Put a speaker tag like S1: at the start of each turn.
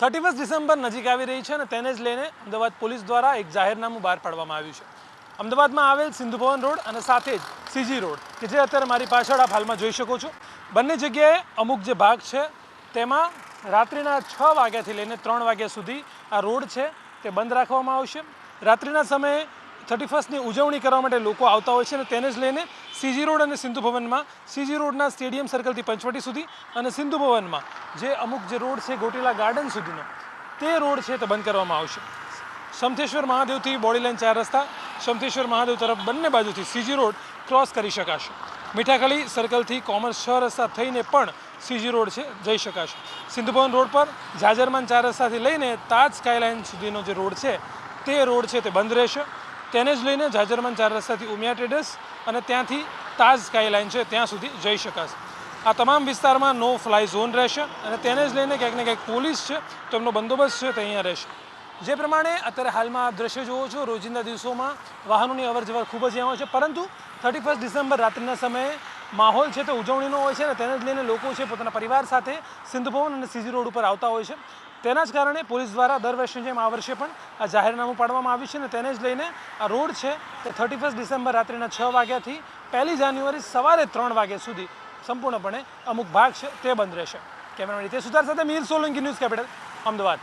S1: Thirty first December નજીક આવી રહી છે અને તેને જ લઈને અમદાવાદ પોલીસ દ્વારા એક જાહેરનામું બહાર પાડવામાં આવ્યું છે. અમદાવાદમાં આવેલ સિંધુ ભવન રોડ અને સાથે જ સીજી રોડ, કે જે અત્યારે મારી પાછળ આપ હાલમાં જોઈ શકો છો. બંને જગ્યાએ અમુક જે ભાગ છે, તેમાં રાત્રિના છ વાગ્યાથી લઈને ત્રણ વાગ્યા સુધી આ રોડ છે, તે બંધ રાખવામાં આવશે. રાત્રિના સમયે થર્ટી ફર્સ્ટની ઉજવણી કરવા માટે લોકો આવતા હોય છે અને તેને જ લઈને સીજી રોડ અને સિંધુ ભવનમાં, સીજી રોડના સ્ટેડિયમ સર્કલથી પંચવટી સુધી અને સિંધુ ભવનમાં જે અમુક જે રોડ છે, ગોટીલા ગાર્ડન સુધીનો, તે રોડ છે તે બંધ કરવામાં આવશે. સમથેશ્વર મહાદેવથી બોડી લાઇન ચાર રસ્તા સમથેશ્વર મહાદેવ તરફ બંને બાજુથી સીજી રોડ ક્રોસ કરી શકાશે. મીઠાખલી સર્કલથી કોમર્સ છ રસ્તા થઈને પણ સીજી રોડ છે, જઈ શકાશે. સિંધુ ભવન રોડ પર જાજરમાન ચાર રસ્તાથી લઈને તાજ સ્કાયલાઇન સુધીનો જે રોડ છે, તે રોડ છે તે બંધ રહેશે. તેને જ લઈને જાજરમાન ચાર રસ્તાથી ઉમિયા ટ્રેડર્સ અને ત્યાંથી તાજ સ્કાયલાઇન છે, ત્યાં સુધી જઈ શકાશે. આ તમામ વિસ્તારમાં નો ફ્લાય ઝોન રહેશે અને તેને જ લઈને ક્યાંક ને ક્યાંક પોલીસ છે તો એમનો બંદોબસ્ત છે, તે અહીંયા રહેશે. જે પ્રમાણે અત્યારે હાલમાં આપ દ્રશ્ય જોવો છો, રોજિંદા દિવસોમાં વાહનોની અવર જવર ખૂબ જ હોય છે, પરંતુ થર્ટી ફર્સ્ટ ડિસેમ્બર રાત્રિના સમયે માહોલ છે તે ઉજવણીનો હોય છે અને તેને જ લઈને લોકો છે પોતાના પરિવાર સાથે સિંધુ ભવન અને સીજી રોડ ઉપર આવતા હોય છે. તેના જ કારણે પોલીસ દ્વારા દર વર્ષની જેમ આ વર્ષે પણ આ જાહેરનામું પાડવામાં આવ્યું છે અને તેને જ લઈને આ રોડ છે તે થર્ટી ફર્સ્ટ ડિસેમ્બર રાત્રિના છ વાગ્યાથી પહેલી જાન્યુઆરી સવારે ત્રણ વાગ્યા સુધી સંપૂર્ણપણે અમુક ભાગ છે તે બંધ રહેશે. કેમેરામેન રીતે સુધાર સાથે મીર સોલંકી ન્યૂઝ કેપિટલ, અમદાવાદ.